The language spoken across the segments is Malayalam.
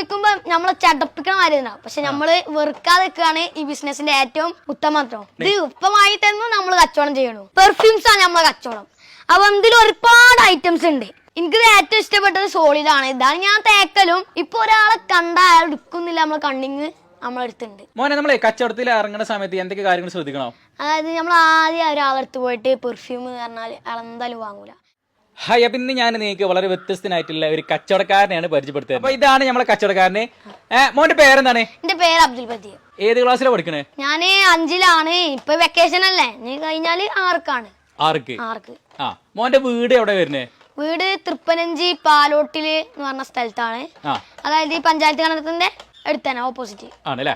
ചോദിക്കുമ്പോ നമ്മളെ ചടപ്പിക്കണ ഉണ്ടാവും പക്ഷെ നമ്മൾ വെറുക്കാതെ നിൽക്കുകയാണ് ഈ ബിസിനസിന്റെ ഏറ്റവും ഉത്തമത്വം ഇത് ഉപ്പമായി തന്നെ നമ്മൾ കച്ചവടം ചെയ്യണു. പെർഫ്യൂംസ് ആണ് നമ്മളെ കച്ചവടം. അപ്പൊ ഇതിൽ ഒരുപാട് ഐറ്റംസ് ഉണ്ട്. എനിക്കിത് ഏറ്റവും ഇഷ്ടപ്പെട്ടത് സോളിഡ് ആണ്. ഇതാണ് ഞാൻ തേക്കലും. ഇപ്പൊ ഒരാളെ കണ്ട അയാൾ എടുക്കുന്നില്ല നമ്മളെ കണ്ണിങ് നമ്മളെടുത്തുണ്ട് മോനെ നമ്മളെ കച്ചവടത്തിൽ ഇറങ്ങുന്ന സമയത്ത് എന്തൊക്കെ കാര്യങ്ങൾ ശ്രദ്ധിക്കണം? അതായത് നമ്മൾ ആദ്യം ഒരാളെടുത്ത് പോയിട്ട് പെർഫ്യൂം പറഞ്ഞാൽ അയാൾ എന്തായാലും വാങ്ങൂല. ഹായ് അപ്പൊ ഇന്ന് ഞാൻ നിങ്ങൾക്ക് വളരെ വ്യത്യസ്തനായിട്ടുള്ള ഒരു കച്ചവടക്കാരനെയാണ് പരിചയപ്പെടുത്തുന്നത്. അപ്പൊ ഇതാണ് നമ്മളെ കച്ചവടക്കാരനെ. മോന്റെ പേരെന്താണ്? എന്റെ പേര് അബ്ദുൽ ബദീർ. ഏത് ക്ലാസ്സിലാണ് പഠിക്കണേ? ഞാൻ അഞ്ചിലാണ്. ഇപ്പൊ വെക്കേഷൻ അല്ലേ? നീ കഴിഞ്ഞാൽ ആർക്കാണ്? ആർക്ക്? ആർക്ക്. ആ മോന്റെ വീട് എവിടെ വരുന്നേ? വീട് തൃപ്പനഞ്ചി പാലോട്ടിൽ എന്ന് പറഞ്ഞ സ്ഥലത്താണ്. അതായത് ഈ പഞ്ചായത്ത് കണക്കത്തിന്റെ അടുത്താണ് ഓപ്പോസിറ്റ് ആണല്ലേ?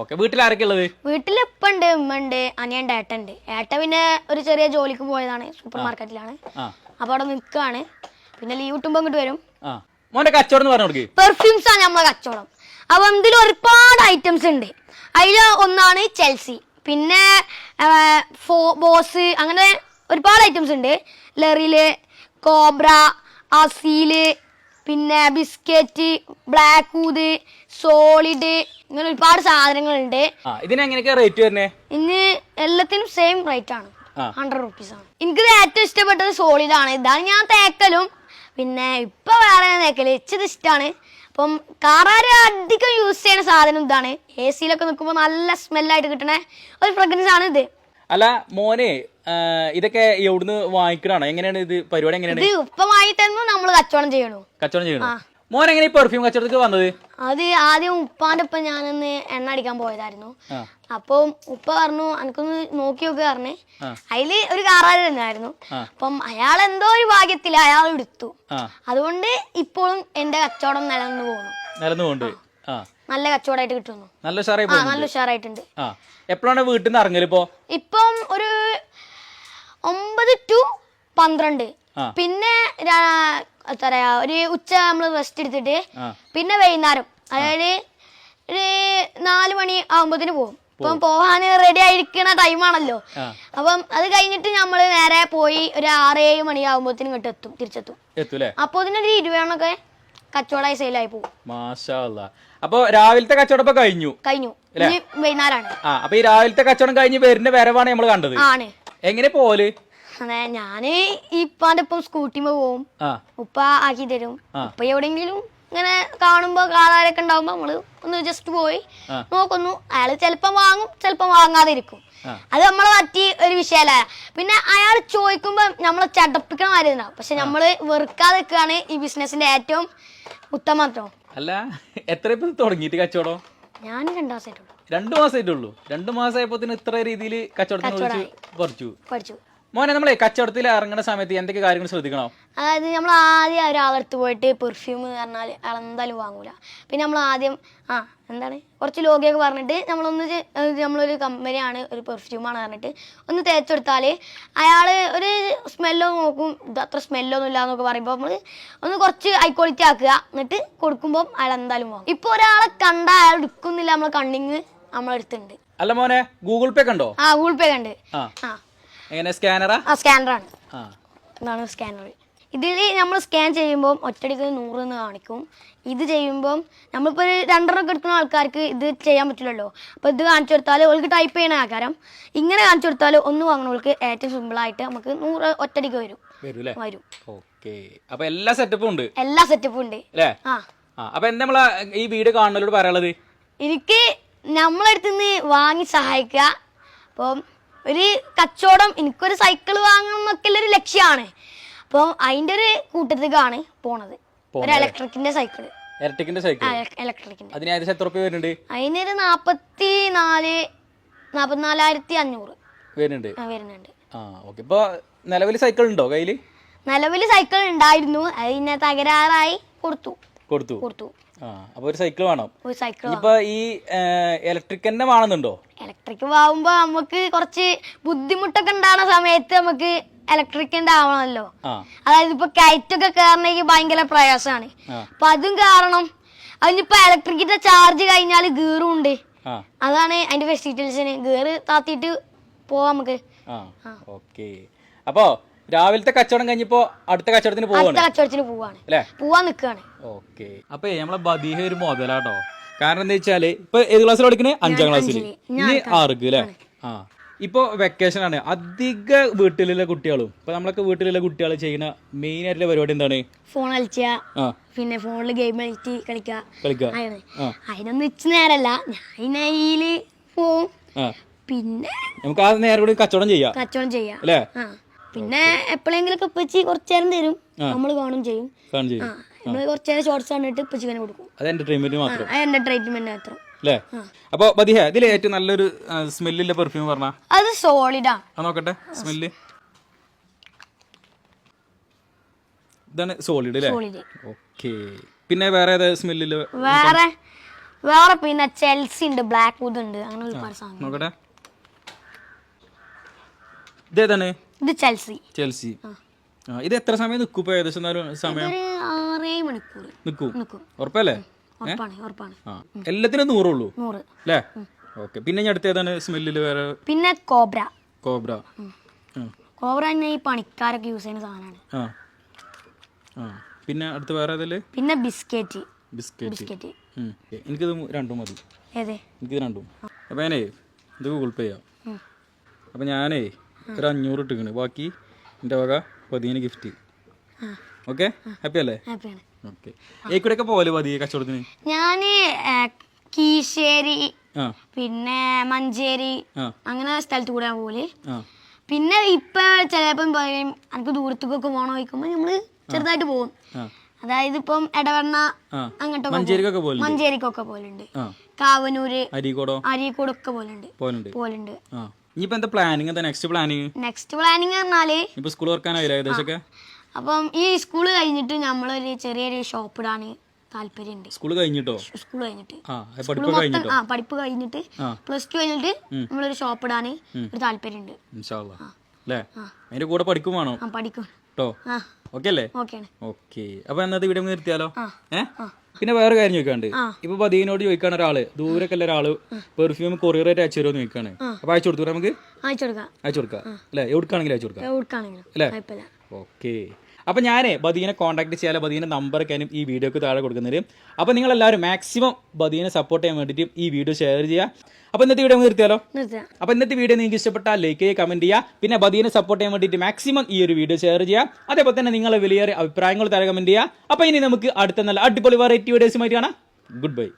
ഓക്കെ വീട്ടിൽ ആരൊക്കെയുള്ളത്? വീട്ടിൽ ഉപ്പ ഉണ്ട് ഉമ്മ ഉണ്ട് അനിയണ്ട് ഏട്ടൻ ഉണ്ട്. ഏട്ട പിന്നെ ഒരു ചെറിയ ജോലിക്ക് പോയതാണ് സൂപ്പർ മാർക്കറ്റിലാണ് ആ. അപ്പൊ അവിടെ നിൽക്കുകയാണ് പിന്നെ ലീവ് കിട്ടുമ്പോൾ ഇങ്ങോട്ട് വരും. ആ. മോന്റെ കച്ചവടം എന്ന് പറഞ്ഞു കൊടുക്ക്. പെർഫ്യൂംസ് ആണ് നമ്മളെ കച്ചവടം. അപ്പൊ ഇതിൽ ഒരുപാട് ഐറ്റംസ് ഉണ്ട്. അതിൽ ഒന്നാണ് ചെൽസി പിന്നെ ഫോ ബോസ് അങ്ങനെ ഒരുപാട് ഐറ്റംസ് ഉണ്ട്. ലെറിൽ കോബ്ര അസീൽ പിന്നെ ബിസ്ക്കറ്റ് ബ്ലാക്ക് ഊത് സോളിഡ് ഇങ്ങനെ ഒരുപാട് സാധനങ്ങളുണ്ട്. ആ ഇതിന് എങ്ങനെയൊക്കെ റേറ്റ് വരുന്നത് ഇന്ന് എല്ലാത്തിനും സെയിം റേറ്റ് ആണ്. ഹൺഡ്രഡ് റുപ്പീസ് ആണ്. എനിക്ക് ഏറ്റവും ഇഷ്ടപ്പെട്ടത് സോളിഡ് ആണ് ഇതാണ് ഞാൻ തേക്കലും. പിന്നെ ഇപ്പൊ വേറെ തേക്കൽ. ഇച്ചത് ഇഷ്ടമാണ് അപ്പം കാറാര് അധികം യൂസ് ചെയ്യുന്ന സാധനം ഇതാണ്. എ സിയിലൊക്കെ നിൽക്കുമ്പോൾ നല്ല സ്മെല്ലായിട്ട് കിട്ടണ ഒരു ഫ്രഗ്രൻസ് ആണ് ഇത്. അല്ല മോനെ ഇതൊക്കെ എവിടുന്ന് വാങ്ങിക്കണാണോ എങ്ങനെയാണ് ഇത്? പരിപാടി എങ്ങനെയാണ്? ഇത് ഉപ്പമായി തന്നെ നമ്മൾ കച്ചവടം ചെയ്യണു. കച്ചവടം ചെയ്യണം? മോൻ എങ്ങനെ ഈ പെർഫ്യൂം കച്ചവടത്തിൽ വന്നത്? അത് ആദ്യം ഉപ്പാന്റെ ഒപ്പം ഞാനൊന്ന് എണ്ണ അടിക്കാൻ പോയതായിരുന്നു. അപ്പൊ ഉപ്പ പറഞ്ഞു എനിക്കൊന്ന് നോക്കി നോക്കി പറഞ്ഞേ. അതിൽ ഒരു കാറാര് തന്നെയായിരുന്നു ആ. അപ്പം അയാൾ എന്തോ ഒരു ഭാഗ്യത്തിൽ അയാൾ എടുത്തു. അതുകൊണ്ട് ഇപ്പോഴും എന്റെ കച്ചവടം നിലനിന്ന് പോകുന്നു. നിലന്നുകൊണ്ട് ആ. നല്ല കച്ചവടമായിട്ട് കിട്ടുന്നു. നല്ല ഉഷാറായി നല്ല ഉഷാറായിട്ടുണ്ട്. എപ്പോഴാണ് വീട്ടിൽ നിന്ന് ഇറങ്ങലിപ്പോ ഇപ്പം ഒരു ഒമ്പത് ടു പന്ത്രണ്ട്. പിന്നെ എന്താ പറയാ ഒരു ഉച്ച നമ്മൾ റെസ്റ്റ് എടുത്തിട്ട് പിന്നെ വൈകുന്നേരം അതായത് ഒരു നാല് മണി ആകുമ്പോത്തിന് പോകും. ഇപ്പം പോകാൻ റെഡി ആയിരിക്കുന്ന ടൈമാണല്ലോ അപ്പം അത് കഴിഞ്ഞിട്ട് നമ്മൾ നേരെ പോയി ഒരു ആറ് ഏഴ് മണി ആകുമ്പോഴത്തേനും ഇങ്ങോട്ട് എത്തും തിരിച്ചെത്തും. എത്തൂലേ അപ്പോൾ ഇതിനൊരു ഇരുപതെണ്ണൊക്കെ കച്ചവടമായി സെയിലായി പോകും. അപ്പൊ രാവിലത്തെ കച്ചവടം ഇപ്പൊ കഴിഞ്ഞു? കഴിഞ്ഞു. വൈകുന്നേരമാണ് ആ അപ്പൊ ഈ രാവിലത്തെ കച്ചവടം കഴിഞ്ഞ് വരുന്ന വരവാണ് നമ്മൾ കണ്ടത്. ആണ്. എങ്ങനെ പോൽ അതെ ഞാൻ ഇപ്പാന്റെ ഒപ്പം സ്കൂട്ടിമ പോവും. ഉപ്പ ആക്കി തരും. ഉപ്പ എവിടെങ്കിലും ഇങ്ങനെ കാണുമ്പോ കാലാരൊക്കെ ഉണ്ടാവുമ്പോ നമ്മൾ ഒന്ന് ജസ്റ്റ് പോയി നോക്കുന്നു. അയാൾ ചെലപ്പം വാങ്ങും ചെലപ്പം വാങ്ങാതിരിക്കും. അത് നമ്മളെ പറ്റി ഒരു വിഷയമല്ല പിന്നെ അയാൾ ചോദിക്കുമ്പോ നമ്മളെ ചടപ്പിക്കണ മാതിരി പക്ഷെ നമ്മൾ വെറുക്കാതെ നിൽക്കുകയാണ് ഈ ബിസിനസിന്റെ ഏറ്റവും ഉത്തമത്വം അല്ല എത്ര തുടങ്ങിട്ട് തുടങ്ങിയിട്ട് കച്ചവടം? ഞാൻ രണ്ടു മാസമായിട്ടുള്ളൂ രണ്ടു മാസമായിട്ടുള്ളൂ രണ്ടു മാസമായപ്പോ ഇത്ര രീതിയിൽ കച്ചവടം പഠിച്ചു മോനെ നമ്മളെ കച്ചവടത്തിൽ ഇറങ്ങുന്ന സമയത്ത് എന്തൊക്കെ കാര്യങ്ങൾ ശ്രദ്ധിക്കണം? അതായത് നമ്മൾ ആദ്യം ഒരു അവർത്ത് പോയിട്ട് പെർഫ്യൂം എന്ന് പറഞ്ഞാൽ എന്തായാലും വാങ്ങൂല. പിന്നെ നമ്മൾ ആദ്യം ആ എന്താണ്? കുറച്ച് ലോഗിയൊക്കെ പറഞ്ഞിട്ട് നമ്മളൊന്ന് നമ്മളൊരു കമ്പനിയാണ് ഒരു പെർഫ്യൂമാണ് പറഞ്ഞിട്ട് ഒന്ന് തേച്ചെടുത്താൽ അയാൾ ഒരു സ്മെല്ലോ നോക്കും ഇത് അത്ര സ്മെല്ലൊന്നും ഇല്ല എന്നൊക്കെ പറയുമ്പോൾ നമ്മൾ ഒന്ന് കുറച്ച് ഹൈ ക്വാളിറ്റി ആക്കുക എന്നിട്ട് കൊടുക്കുമ്പോൾ അയാൾ എന്തായാലും വാങ്ങും. ഇപ്പോൾ ഒരാളെ കണ്ടാൽ അയാൾ എടുക്കുന്നില്ല നമ്മളെ കണ്ണിങ് നമ്മളെടുത്തുണ്ട് അല്ല മോനെ ഗൂഗിൾ പേ കണ്ടോ ആ ഗൂഗിൾ പേ കണ്ട് ആ. എങ്ങനെ? സ്കാനറാ? ആ സ്കാനറാണ്. ആ. ഇതാണ് സ്കാനർ. ഇതിൽ നമ്മൾ സ്കാൻ ചെയ്യുമ്പോൾ ഒറ്റടിക്ക് നൂറ് എന്ന് കാണിക്കും. ഇത് ചെയ്യുമ്പം നമ്മളിപ്പോൾ ഒരു രണ്ടെണ്ണം എടുക്കുന്ന ആൾക്കാർക്ക് ഇത് ചെയ്യാൻ പറ്റില്ലല്ലോ. അപ്പോൾ ഇത് കാണിച്ചു കൊടുത്താൽ ഓൾക്ക് ടൈപ്പ് ചെയ്യണ ആകാരം. ഇങ്ങനെ കാണിച്ചു കൊടുത്താൽ ഒന്ന് വാങ്ങണവൾക്ക് ഏറ്റവും സിമ്പിളായിട്ട് നമുക്ക് നൂറ് ഒറ്റടിക്ക് വരും. വരും വരും. ഓക്കെ. അപ്പൊ എല്ലാ സെറ്റപ്പും ഉണ്ട്? എല്ലാ സെറ്റപ്പും ഉണ്ട്. അല്ലേ ആ. അപ്പോൾ അപ്പൊ എന്താ നമ്മളെ ഈ വീഡിയോ കാണുന്നവരോട് പറയാനുള്ളത്? എനിക്ക് നമ്മളെടുത്തുനിന്ന് വാങ്ങി സഹായിക്കുക. അപ്പം ഒരു കച്ചവടം എനിക്കൊരു സൈക്കിൾ വാങ്ങണം എന്നൊക്കെ ഉള്ളൊരു ലക്ഷ്യമാണ് അപ്പോൾ അതിന്റെ ഒരു കൂട്ടത്തേക്കാണ് പോണത്. ഒരു ഇലക്ട്രിക്കിന്റെ സൈക്കിൾ ഇലക്ട്രിക്കിന്റെ സൈക്കിൾ ഇലക്ട്രിക്കിന്റെ അതിന് ഏകദേശം എത്ര റുപ്യ വരുന്നുണ്ട്? അതിനൊരു നാപ്പത്തി നാല് നാപ്പത്തിനാലായിരത്തി അഞ്ഞൂറ് വരുന്നുണ്ട് വരുന്നുണ്ട്. ആ ഓക്കെ ഇപ്പൊ നിലവിൽ സൈക്കിൾ ഉണ്ടോ കയ്യിൽ? നിലവിൽ സൈക്കിൾ ഉണ്ടായിരുന്നു. അത് പിന്നെ തകരാറായി കൊടുത്തു. കൊടുത്തു. കൊടുത്തു. ആ അപ്പൊ ഒരു സൈക്കിൾ വേണം. ഒരു സൈക്കിൾ ഇപ്പൊ ഈ ഇലക്ട്രിക് തന്നെ വേണമെന്നുണ്ടോ ഇലക്ട്രിക് ആവുമ്പോ നമുക്ക് കുറച്ച് ബുദ്ധിമുട്ടൊക്കെ ഉണ്ടാകുന്ന സമയത്ത് നമുക്ക് ഇലക്ട്രിക്കിന്റെ ആവണമല്ലോ. അതായത് ഇപ്പൊ കയറ്റൊക്കെ കയറണമെങ്കിൽ ഭയങ്കര പ്രയാസമാണ്. അപ്പൊ അതും കാരണം അതിനിപ്പോ ഇലക്ട്രിക്കിന്റെ ചാർജ് കഴിഞ്ഞാൽ ഗീറും ഉണ്ട് അതാണ് അതിന്റെ ഫെസിലിറ്റീസിന് ഗീറ് താത്തിയിട്ട് പോവാം നമുക്ക്. ഓക്കെ. അപ്പോ രാവിലത്തെ കച്ചവടം കഴിഞ്ഞപ്പോ അടുത്ത കച്ചവടത്തിന് അടുത്ത പോവാണ്. കച്ചവടത്തിന് പോവാണ്. അല്ലേ? പോവാൻ നിൽക്കുകയാണ് ഓക്കെ. അപ്പൊ നമ്മളെ ബദീഹ ഒരു മുതലാട്ടോ. കാരണം എന്താ വെച്ചാൽ ഇപ്പൊ ഏത് ക്ലാസ്സിൽ പഠിക്കണേ? അഞ്ചാം ക്ലാസ്സിൽ അഞ്ചിൽ. ഇനി ആർക്ക് അല്ലേ ആ. ഇപ്പൊ വെക്കേഷൻ ആണ്. അധിക വീട്ടിലുള്ള കുട്ടികളും ഇപ്പൊ നമ്മളൊക്കെ വീട്ടിലുള്ള കുട്ടികൾ ചെയ്യുന്ന മെയിൻ ആയിട്ടുള്ള പരിപാടി എന്താണ്? ഫോൺ കളിക്കുക ആ. പിന്നെ ഫോണിൽ ഗെയിം കളിച്ച് കളിക്കുക കളിക്കുക അങ്ങനെ ആ. അതിനൊന്നും ഇച്ച് നേരല്ല. ഞാൻ അതിൽ പോവും. ആ. പിന്നെ നമുക്ക് ആ നേരം കൂടി കച്ചവടം ചെയ്യാം. കച്ചവടം ചെയ്യാം. അല്ലേ ആ. പിന്നെ എപ്പോഴെങ്കിലും ഒക്കെ ഉപ്പച്ചി കുറച്ചു നേരം തരും. നമ്മൾ കാണും ചെയ്യും. ആ നമ്മൾ കുറച്ചു നേരം ഷോർട്സ് കണ്ടിട്ട് ഉപ്പച്ചിക്ക് തന്നെ കൊടുക്കും. അത് എന്റർടൈൻമെന്റ് മാത്രം. എന്റെ ട്രീറ്റ്മെന്റ് മാത്രം. അല്ലേ? അപ്പൊ ബദിഹ ഇതിൽ ഏറ്റവും നല്ലൊരു സ്മെല്ലില്ല പെർഫ്യൂം പറഞ്ഞാ? അത് സോളിഡാണ് ആ. നോക്കട്ടെ സ്മെല്ല്. ഇതാണ് സോളിഡ് അല്ലേ സോളിഡ് ഓക്കെ പിന്നെ വേറെ ഏതാ സ്മെല്ലിൽ? വേറെ വേറെ പിന്നെ ചെൽസി ഉണ്ട് ബ്ലാക്ക് വുഡ് ഉണ്ട് അങ്ങനെ ഒരുപാട് സാധനം നോക്കട്ടെ. ഇതേതാണ് ഇത് ചെൽസി. ചെൽസി. ആ. ഇത് എത്ര സമയം നിൽക്കും ഇപ്പൊ ഏകദേശം എന്നാലും സമയം? ഒരു മണിക്കൂർ. നിൽക്കും നിൽക്കും ഉറപ്പല്ലേ? ഉറപ്പാണ് ഉറപ്പാണ്. ആ. എല്ലാത്തിനും നൂറുള്ളൂ? നൂറ്. അല്ലേ ഓക്കെ. പിന്നെ ഞാൻ അടുത്ത ഏതാണ് സ്മെല്ലിൽ വേറെ? പിന്നെ കോബ്ര. കോബ്ര. കോബ്ര തന്നെ ഈ പണിക്കാരൊക്കെ യൂസ് ചെയ്യുന്ന സാധനമാണ്. ആ. ആ. പിന്നെ അടുത്ത വേറെ ഏതല്ലേ പിന്നെ ബിസ്ക്കറ്റ് ബിസ്ക്കറ്റ് ബിസ്ക്കറ്റ്. എനിക്കിത് രണ്ടും മതി. ഏതേ? എനിക്കിത് രണ്ടും. അപ്പം ഞാനേ ഇത് ഗൂഗിൾ പേ ചെയ്യാം. അപ്പം ഞാനേ ഒരു അഞ്ഞൂറ് ഇട്ടിക്കണ്. ബാക്കി എന്റെ വക പതിന് ഗിഫ്റ്റ് ഓക്കെ ഹാപ്പി അല്ലേ? ഓക്കെ ഈ കൂടെ ഒക്കെ പോലെ പതിയെ കച്ചവടത്തിന്? ഞാൻ കീശേരി പിന്നെ മഞ്ചേരി അങ്ങനെ സ്ഥലത്ത് കൂടെ പോലെ പിന്നെ ഇപ്പൊ ചിലപ്പം പറയും എനിക്ക് ദൂരത്തേക്കൊക്കെ പോകണം ചോദിക്കുമ്പോ നമ്മൾ ചെറുതായിട്ട് പോകും അതായത് ഇപ്പം എടവണ്ണ അങ്ങോട്ടൊക്കെ മഞ്ചേരിക്കൊക്കെ പോലുണ്ട് കാവനൂര് അരീക്കോടോ? അരീക്കോടൊക്കെ പോലുണ്ട് പോലുണ്ട് ഇനിയിപ്പോൾ എന്താ പ്ലാനിങ് എന്താ നെക്സ്റ്റ് പ്ലാനിങ് നെക്സ്റ്റ് പ്ലാനിങ് പറഞ്ഞാൽ ഇപ്പൊ സ്കൂൾ വർക്കാനായില്ല ഏകദേശമൊക്കെ അപ്പം ഈ സ്കൂൾ കഴിഞ്ഞിട്ട് നമ്മളൊരു ചെറിയൊരു ഷോപ്പ് ഇടാൻ താല്പര്യമുണ്ട് സ്കൂൾ കഴിഞ്ഞിട്ടോ? സ്കൂൾ കഴിഞ്ഞിട്ട്. പഠിപ്പ് മൊത്തം ആ പഠിപ്പ് കഴിഞ്ഞിട്ട് പ്ലസ് ടു കഴിഞ്ഞിട്ട് നമ്മളൊരു ഷോപ്പ് ഇടാന് ഒരു താല്പര്യമുണ്ട് അല്ലേ? അതിന്റെ കൂടെ പഠിക്കും വേണോ? പഠിക്കും. കേട്ടോ ഓക്കെ അല്ലേ? ഓക്കെ അപ്പൊ എന്നാ ഇവിടെ നിർത്തിയാലോ? ആ. പിന്നെ വേറെ കാര്യം ചോദിക്കാണ്ട്. ഇപ്പൊ ബദീനോട് ചോദിക്കാണ് ഒരാൾ. ദൂരൊക്കെ ഒരാൾ പെർഫ്യൂം കൊറിയർ ആയിട്ട് അയച്ചു തരുമോ ചോദിക്കാണ്. അപ്പൊ അയച്ചു കൊടുത്തു നമുക്ക്? അയച്ചു കൊടുക്കാം. അല്ലെ? എവിടുക്കാണെങ്കിലും അയച്ചു കൊടുക്കാം. അല്ലേ? ഓക്കെ. അപ്പൊ ഞാനേ ബദീനെ കോൺടാക്ട് ബദീനെ നമ്പർ ഒക്കെയാനും ഈ വീഡിയോക്ക് താഴെ കൊടുക്കുന്നത് അപ്പോൾ നിങ്ങൾ എല്ലാവരും മാക്സിമം ബദീനെ സപ്പോർട്ട് ചെയ്യാൻ വേണ്ടിയിട്ട് ഈ വീഡിയോ ഷെയർ ചെയ്യുക. അപ്പം ഇന്നത്തെ വീഡിയോ നിർത്തിയാലോ? അപ്പം അപ്പൊ ഇന്നത്തെ വീഡിയോ നിങ്ങൾക്ക് ഇഷ്ടപ്പെട്ടാൽ ലൈക്ക് ചെയ്യുക കമന്റ് ചെയ്യുക. പിന്നെ ബദീനെ സപ്പോർട്ട് ചെയ്യാൻ വേണ്ടിയിട്ട് മാക്സിമം ഈ ഒരു വീഡിയോ ഷെയർ ചെയ്യുക. അതേപോലെ തന്നെ നിങ്ങളെ വലിയ അഭിപ്രായങ്ങൾ താഴെ കമന്റ് ചെയ്യുക. അപ്പോൾ ഇനി നമുക്ക് അടുത്ത നല്ല അടിപൊളി വെറൈറ്റി വീഡിയോസുമായിട്ട് കാണാം. Good bye